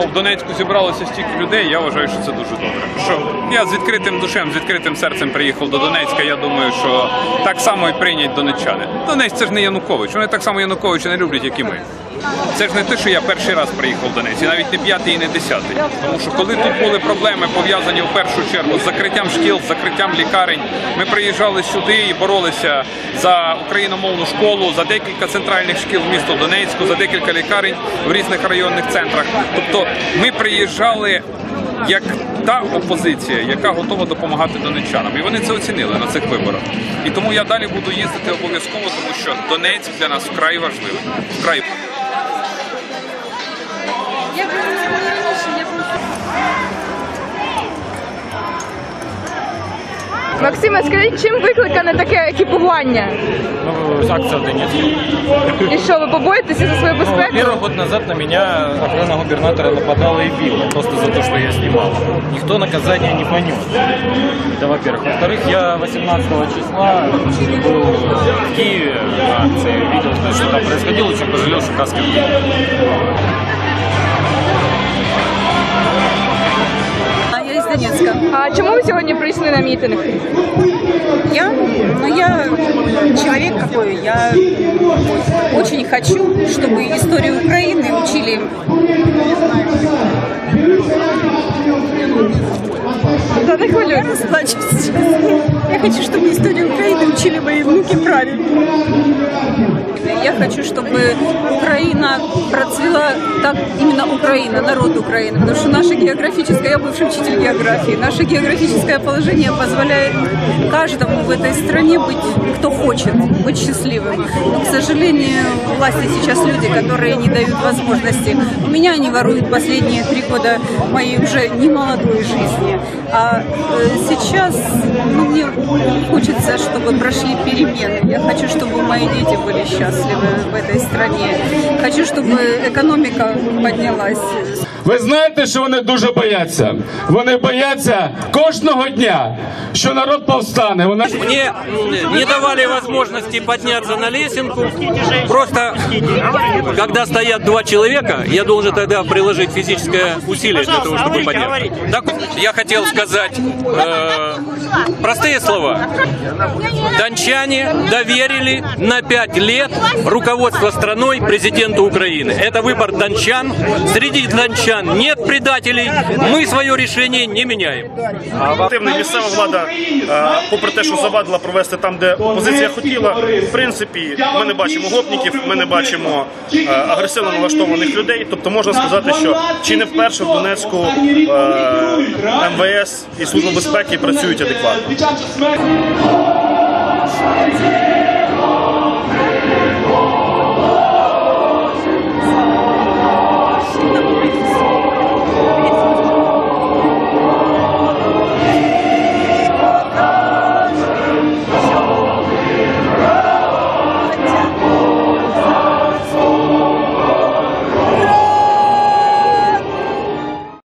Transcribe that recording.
В Донецьку зібралося стільки людей. Я вважаю, що це дуже добре. Що я з відкритим душем, з відкритим серцем приїхав до Донецька. Я думаю, що так само і прийнять донеччани. Донець це ж не Янукович. Вони так само Януковича не люблять, як і ми. Це ж не те, що я перший раз приїхав в Донець, і навіть не п'ятий і не десятий. Тому що коли тут були проблеми пов'язані в першу чергу з закриттям шкіл, з закриттям лікарень, ми приїжджали сюди і боролися за україномовну школу, за декілька центральних шкіл в місто Донецьку, за декілька лікарень в різних районних центрах. Тобто ми приїжджали як та опозиція, яка готова допомагати донеччанам. І вони це оцінили на цих виборах. І тому я далі буду їздити обов'язково, тому що Донецьк для нас вкрай важливий. Вкрай Максиме, скажіть, чим викликане таке екіпування? Ну, акция в Донецке. І що, ви побоїтеся за свою Ну, безпеку? во-первых, год назад на меня охрана губернатора нападала и била, просто за то, что я снимал. Никто наказания не понес. Это во-первых. Во-вторых, я 18 числа был в Киеве на акции, видел, что там происходило, очень пожалел, что каски не было. А чому ви сьогодні прийшли на мітинг? Я, ну я человек какой, я очень хочу, чтобы историю Украины учили. Та не Я хвилюйтесь. расплачусь сейчас. Я хочу, чтобы историю Украины учили мои внуки правильно. Я хочу, чтобы Украина процвела так именно Украина, народ Украины, потому что наша географическая, я бывший учитель географии, наше географическое положение позволяет каждому в этой стране быть, кто хочет, быть счастливым. Но, к сожалению, власти сейчас люди, которые не дают возможности. У меня они воруют последние три года моей уже не молодой жизни. А э, сейчас ну, мне хочется, чтобы прошли перемены. Я хочу, чтобы мои дети были счастливы в этой стране. Хочу, чтобы экономика поднялась. Ви знаєте, що вони дуже бояться? Вони бояться кожного дня, що народ повстане. Вони Мне не давали возможности подняться на лесенку. Просто, когда стоят два человека, я должен тогда приложить физическое усилие для того, чтобы подняться. Так, я хотел сказать э, простые слова. Дончане доверили на пять лет руководство страной президенту Украины. Это выбор дончан. Среди дончан нет предателей. Мы свое решение не меняем. Активна місцева влада, е, попри те, що завадила провести там, де опозиція хотіла, в принципі, ми не бачимо гопників, ми не бачимо е, агресивно налаштованих людей. Тобто можна сказати, що чи не вперше в Донецьку е, МВС і Служба безпеки працюють адекватно. Під час смерті